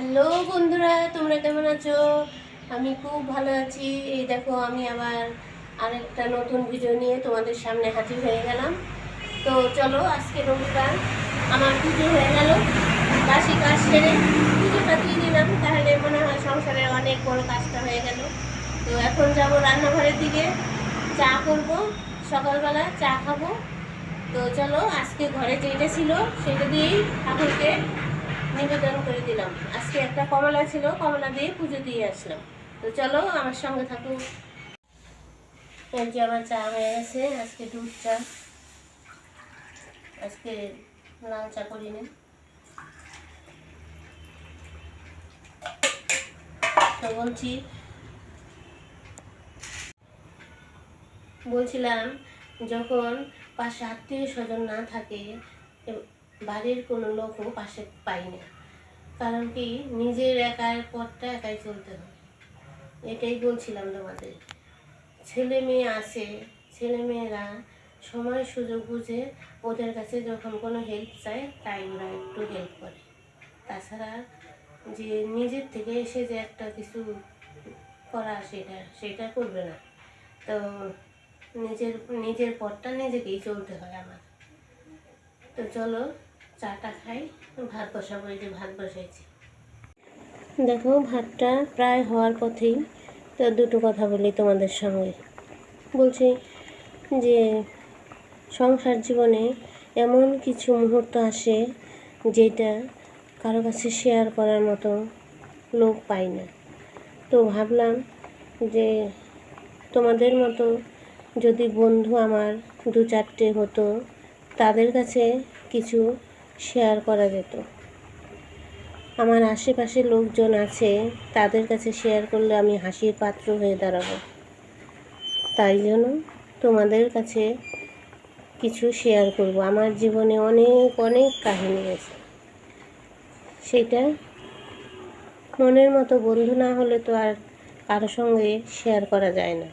Hello বন্ধুরা, তোমরা কেমন আছো? আমি খুব ভালো আছি। এই দেখো, আমি আবার আরেকটা নতুন ভিডিও নিয়ে তোমাদের সামনে হাজির হয়ে গেলাম। তো চলো আজকে রবিবার আমার পুজো হয়ে গেল। বাসি কাজ সেরে পুজোটা দিয়ে দিলাম। তাহলে মনে হয় সংসারে অনেক বড় কাজটা হয়ে গেল। তো এখন যাব রান্নাঘরের দিকে। চা করব, সকালবেলা চা খাব। তো চলো, আজকে ঘরে যেটা ছিল, সেটা দিয়েই ঠাকুরকে নিবেদন করে দিলাম। আজকে একটা কমলা ছিল, কমলা দিয়ে পুজো দিয়ে আসলাম। তো চলো, আমার সঙ্গে যে আমার চা হয়ে গেছে, আজকে দুধ চা। আজকে লাল চা করিনি তো বলছি, বলছিলাম, যখন পাশে আত্মীয় স্বজন না থাকে বাড়ির কোনো লোকও পাশে পাই না কারণ কি, নিজের একার পথটা একাই চলতে হয় এটাই বলছিলাম তোমাদের। ছেলে মেয়ে আছে, ছেলে মেয়েরা সময় সুযোগ বুঝে ওদের কাছে যখন কোনো হেল্প চায়, তাই ওরা একটু হেল্প করে। তাছাড়া যে নিজের থেকে এসে যে একটা কিছু করা সেটা সেটা করবে না। তো নিজের নিজের পথটা নিজেকেই চলতে হয় আমার তো চলো চাটা খাই, ভাত বসাবো, এই যে ভাত বসাইছি। দেখো, ভাতটা প্রায় হওয়ার পথেই তো দুটো কথা বলি তোমাদের সঙ্গে। বলছি যে, সংসার জীবনে এমন কিছু মুহূর্ত আসে যেটা কারও কাছে শেয়ার করার মতো লোক পাই না। তো ভাবলাম যে, তোমাদের মতো যদি বন্ধু আমার দু চারটে হতো, তাদের কাছে কিছু শেয়ার করা যেত। আমার আশেপাশে লোকজন আছে, তাদের কাছে শেয়ার করলে আমি হাসির পাত্র হয়ে দাঁড়াবো। তাই জন্য তোমাদের কাছে কিছু শেয়ার করব। আমার জীবনে অনেক অনেক কাহিনী আছে। সেটা মনের মতো বন্ধু না হলে তো আর কারও সঙ্গে শেয়ার করা যায় না।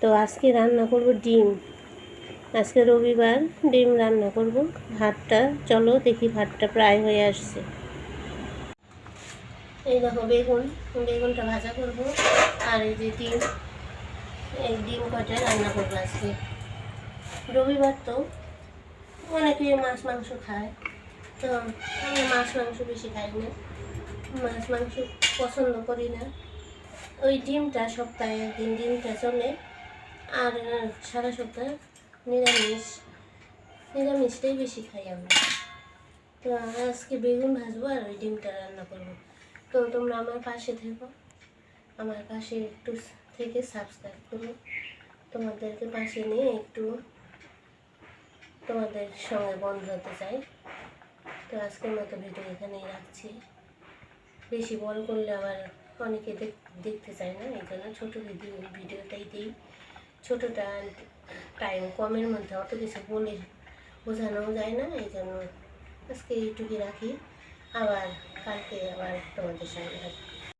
তো আজকে রান্না করব ডিম। আজকে রবিবার ডিম রান্না করব। ভাতটা, চলো দেখি ভাতটা প্রায় হয়ে আসছে। এই দেখো বেগুন, বেগুনটা ভাজা করব। আর এই যে ডিম, এই ডিম কটা রান্না করব আজকে। রবিবার তো অনেকে মাছ, মাংস খায়। তো আমি মাছ, মাংস বেশি খাই না। মাছ, মাংস পছন্দ করি না। ওই ডিমটা সপ্তাহে একদিন, ডিমটা চলে আর সারা সপ্তাহ নিরামিষ। নিরামিষটাই বেশি খাই আমরা। তো আজকে বেগুন ভাজবো আর ওই ডিমটা রান্না করব। তো তোমরা আমার পাশে থেকো। আমার পাশে একটু থেকে সাবস্ক্রাইব করো। তোমাদেরকে পাশে নিয়ে একটু তোমাদের সঙ্গে বন্ধ হতে চাই। তো আজকের মতো ভিডিও এখানেই রাখছি। বেশি বল করলে আবার অনেকে দেখ- দেখতে চায় না, এই জন্য ছোটো ভিডিও ভিডিওটাই দিই। ছোটোটা টাইম কমের মধ্যে অত কিছু বলে বোঝানোও যায় না, এই জন্য আজকে এইটুকু রাখি। আবার কালকে আবার তোমাদের সঙ্গে